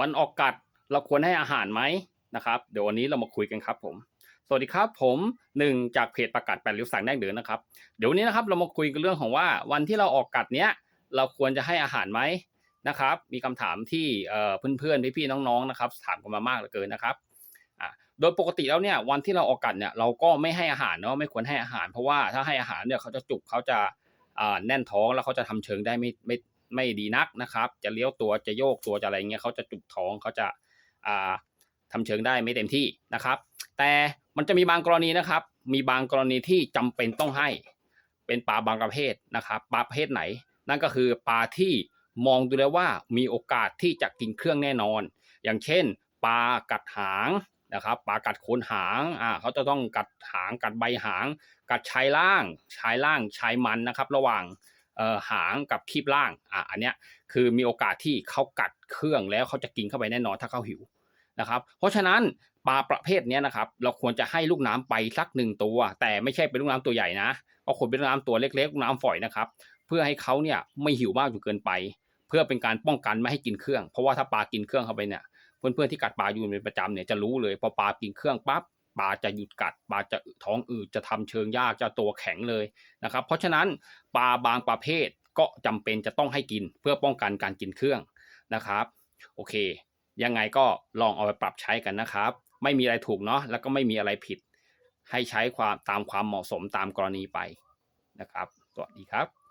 วันออกกัดเราควรให้อาหารไหมนะครับ เดี๋ยววันนี้เรามาคุยกันครับผม สวัสดีครับผมหนึ่งจากเพจประกาศแปดริ้วสั่งได้เดือนนะครับ เดี๋ยววันนี้นะครับเรามาคุยกันเรื่องของว่าวันที่เราออกกัดเนี้ยเราควรจะให้อาหารไหมนะครับ มีคำถามที่เอ่อเพื่อนๆพี่ๆน้องๆนะครับถามกันมามากเหลือเกินนะครับโดยปกติแล้วเนี่ยวันที่เราออกกัดเนี่ยเราก็ไม่ให้อาหารเนาะไม่ควรให้อาหาร เพราะว่าถ้าให้อาหารเนี่ยเขาจะจุกเขาจะแน่นท้องแล้วเขาจะทำเชิงได้ไม่ไม่ ไม่ดีนักนะครับ จะเลี้ยวตัวจะโยกตัวจะอะไรเงี้ยเขาจะจุกท้องเขาจะอ่าทำเชิงได้ไม่เต็มที่นะครับ แต่มันจะมีบางกรณีนะครับ มีบางกรณีที่จำเป็นต้องให้ เป็นปลาบางประเภทนะครับปลาประเภทไหน นั่นก็คือปลาที่มองดูแล้วว่ามีโอกาสที่จะกินเครื่องแน่นอน อย่างเช่นปลากัดหางนะครับปลากัดโคนหางอ่าเขาจะต้องกัดหางกัดใบหาง กัดชายล่างชายล่างชายมันนะครับ ระหว่าง หางกับคีบล่างอ่าอันเนี้ยคือมีโอกาสที่เขากัดเครื่องแล้วเขาจะกินเข้าไปแน่นอนถ้าเขาหิวนะครับ เพราะฉะนั้นปลาประเภทนี้นะครับ เราควรจะให้ลูกน้ำไปสักหนึ่งตัว แต่ไม่ใช่เป็นลูกน้ำตัวใหญ่นะก็ควรเป็นลูกน้ำตัวเล็กๆลูกน้ำฝอยนะครับ เพื่อให้เขาเนี่ยไม่หิวมากจนเกินไป เพื่อเป็นการป้องกันไม่ให้กินเครื่อง เพราะว่าถ้าปลากินเครื่องเข้าไปเนี่ยเพื่อนๆที่กัดปลาอยู่เป็นประจำเนี่ยจะรู้เลยพอปลากินเครื่องปั๊บ ปลาจะหยุดกัดปลาจะท้องอืดจะทำเชิงยากจะตัวแข็งเลยนะครับ เพราะฉะนั้นปลาบางประเภทก็จำเป็นจะต้องให้กินเพื่อป้องกันการกินเครื่องนะครับโอเค ยังไงก็ลองเอาไปปรับใช้กันนะครับ ไม่มีอะไรถูกเนาะแล้วก็ไม่มีอะไรผิด ให้ใช้ความตามความเหมาะสมตามกรณีไปนะครับ สวัสดีครับ